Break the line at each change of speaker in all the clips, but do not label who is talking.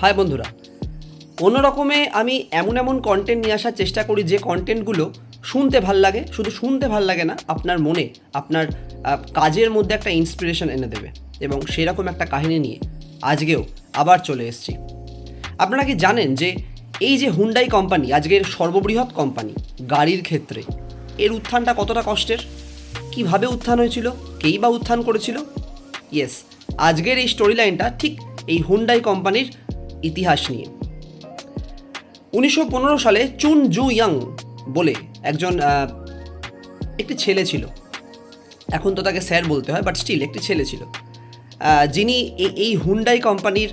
High বন্ধুরা কোনো রকমে আমি এমন এমন কন্টেন্ট নিয়ে আসার চেষ্টা করি যে কন্টেন্টগুলো শুনতে ভালো লাগে। শুধু শুনতে ভালো লাগে না, আপনার মনে, আপনার কাজের মধ্যে একটা ইন্সপিরেশন এনে দেবে এবং সেরকম একটা কাহিনী নিয়ে আজকেও আবার চলে এসেছি। আপনারা কি জানেন যে এই যে হুন্ডাই কোম্পানি আজকের সর্ববৃহৎ কোম্পানি গাড়ির ক্ষেত্রে এর উত্থানটা কতটা কষ্টের? কীভাবে উত্থান হয়েছিল? কেই বা উত্থান করেছিল? ইয়েস আজকের এই স্টোরি লাইনটা ঠিক এই হুন্ডাই কোম্পানির ইতিহাস নিয়ে। উনিশশো পনেরো সালে চুন জু ইয়াং বলে একজন একটি ছেলে ছিল। এখন তো তাকে স্যার বলতে হয়, বাট স্টিল একটি ছেলে ছিল। যিনি এই- হুন্ডাই কোম্পানির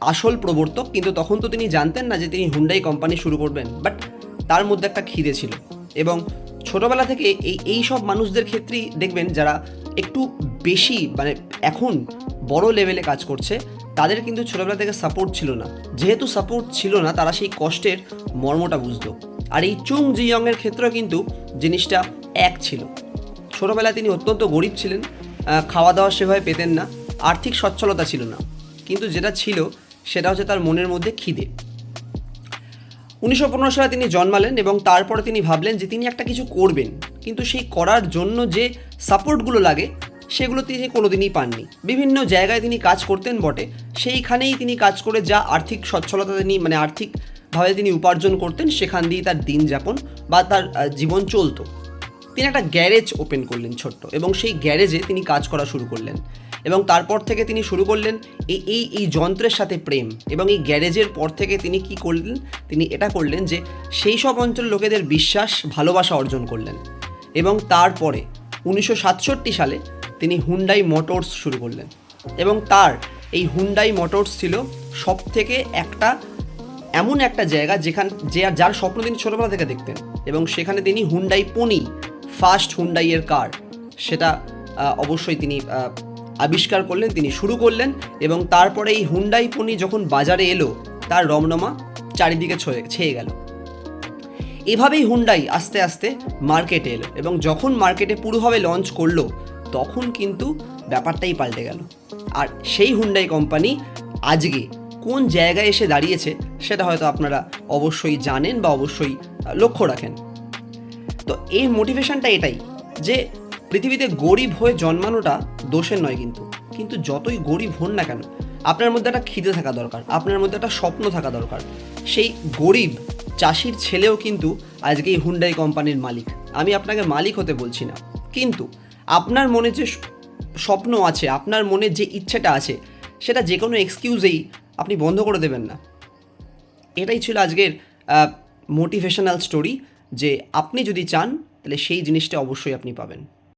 আসল প্রবর্তক, কিন্তু তখন তো তিনি জানতেন না যে তিনি হুন্ডাই কোম্পানি শুরু করবেন, বাট তার মধ্যে একটা খিদে ছিল। এবং ছোটবেলা থেকে এই এই সব মানুষদের ক্ষেত্রেই দেখবেন যারা একটু বেশি মানে এখন বড় লেভেলে কাজ করছে তাদের কিন্তু ছোটবেলা থেকে সাপোর্ট ছিল না। যেহেতু সাপোর্ট ছিল না, তারা সেই কষ্টের মর্মটা বুঝতো। আর এই চুং জিয়ংয়ের ক্ষেত্রেও কিন্তু জিনিসটা এক ছিল। ছোটবেলায় তিনি অত্যন্ত গরিব ছিলেন খাওয়া দাওয়া সেভাবে পেতেন না, আর্থিক সচ্ছলতা ছিল না। কিন্তু যেটা ছিল, সেটা হচ্ছে তার মনের মধ্যে খিদে। উনিশশো পনেরো সালে তিনি জন্মালেন এবং তারপরে তিনি ভাবলেন যে তিনি একটা কিছু করবেন। কিন্তু সেই করার জন্য যে সাপোর্টগুলো লাগে সেগুলো তিনি কোনোদিনই পাননি। বিভিন্ন জায়গায় তিনি কাজ করতেন বটে। সেইখানেই তিনি কাজ করে যা আর্থিক সচ্ছলতা তিনি মানে আর্থিকভাবে তিনি উপার্জন করতেন, সেখান দিয়েই তার দিন যাপন বা তার জীবন চলতো। তিনি একটা গ্যারেজ ওপেন করলেন ছোট্ট এবং সেই গ্যারেজে তিনি কাজ করা শুরু করলেন। এবং তারপর থেকে তিনি শুরু করলেন এই এই এই যন্ত্রের সাথে প্রেম এবং এই গ্যারেজের পর থেকে তিনি কি করলেন, তিনি এটা করলেন যে সেই সব অঞ্চলের লোকেদের বিশ্বাস, ভালোবাসা অর্জন করলেন। এবং তারপরে উনিশশো সাতষট্টি সালে তিনি হুন্ডাই মোটরস শুরু করলেন। এবং তার এই হুন্ডাই মোটরস ছিল সব থেকে একটা, এমন একটা জায়গা যেখান, যে যার স্বপ্ন তিনি ছোটবেলা থেকে দেখতেন। এবং সেখানে তিনি হুন্ডাই পনি ফার্স্ট হুন্ডাইয়ের কার সেটা অবশ্যই তিনি আবিষ্কার করলেন, তিনি শুরু করলেন। এবং তারপরে এই হুন্ডাই পনি যখন বাজারে এলো, তার রমনমা চারিদিকে ছয়ে, ছেয়ে গেল। এভাবেই হুন্ডাই আস্তে আস্তে মার্কেটে এলো। এবং যখন মার্কেটে পুরোভাবে লঞ্চ করল তখন কিন্তু ব্যাপারটাই পাল্টে গেল। আর সেই হুন্ডাই কোম্পানি আজকে কোন জায়গায় এসে দাঁড়িয়েছে সেটা হয়তো আপনারা অবশ্যই জানেন বা অবশ্যই লক্ষ্য রাখেন। তো এই মোটিভেশনটা এটাই যে পৃথিবীতে গরিব হয়ে জন্মানোটা দোষের নয় কিন্তু। কিন্তু যতই গরিব হন না কেন, আপনার মধ্যে একটা খিদে থাকা দরকার, আপনার মধ্যে একটা স্বপ্ন থাকা দরকার। সেই গরিব চাষির ছেলেও কিন্তু আজকে এই হুন্ডাই কোম্পানির মালিক। আমি আপনাকে মালিক হতে বলছি না। কিন্তু আপনার মনে যে স্বপ্ন আছে, আপনার মনে যে ইচ্ছাটা আছে, সেটা যে কোনো এক্সকিউজেই আপনি বন্ধ করে দেবেন না। এটাই ছিল আজকের মোটিভেশনাল স্টোরি যে আপনি যদি চান, তাহলে সেই জিনিসটা অবশ্যই আপনি পাবেন।